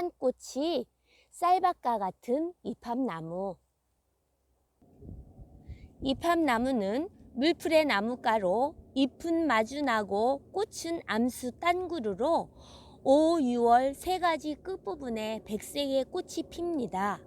하얀 꽃이 쌀밥과 같은 이팝나무. 이팝나무는 물풀의 나무가로 잎은 마주나고 꽃은 암수 딴구루로 5, 6월 세 가지 끝부분에 백색의 꽃이 핍니다.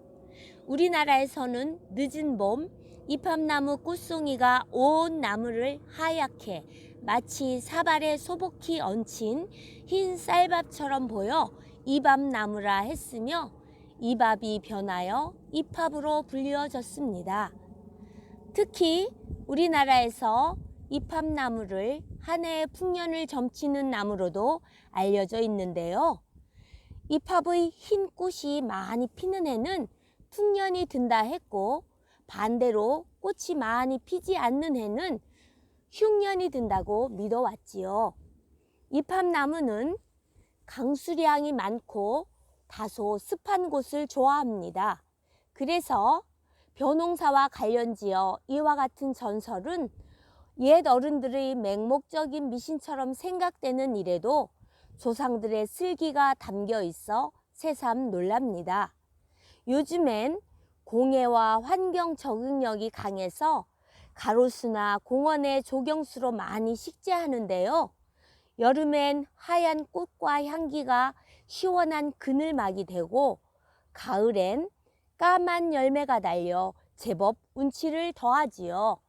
우리나라에서는 늦은 봄 이팝나무 꽃송이가 온 나무를 하얗게 마치 사발에 소복히 얹힌 흰 쌀밥처럼 보여 이밥나무라 했으며 이밥이 변하여 이팝으로 불려졌습니다. 특히 우리나라에서 이팝나무를 한 해의 풍년을 점치는 나무로도 알려져 있는데요. 이팝의 흰 꽃이 많이 피는 해는 풍년이 든다 했고 반대로 꽃이 많이 피지 않는 해는 흉년이 든다고 믿어왔지요. 이팝나무는 강수량이 많고 다소 습한 곳을 좋아합니다. 그래서 벼농사와 관련지어 이와 같은 전설은 옛 어른들의 맹목적인 미신처럼 생각되는 일에도 조상들의 슬기가 담겨 있어 새삼 놀랍니다. 요즘엔 공해와 환경 적응력이 강해서 가로수나 공원의 조경수로 많이 식재하는데요. 여름엔 하얀 꽃과 향기가 시원한 그늘막이 되고 가을엔 까만 열매가 달려 제법 운치를 더하지요.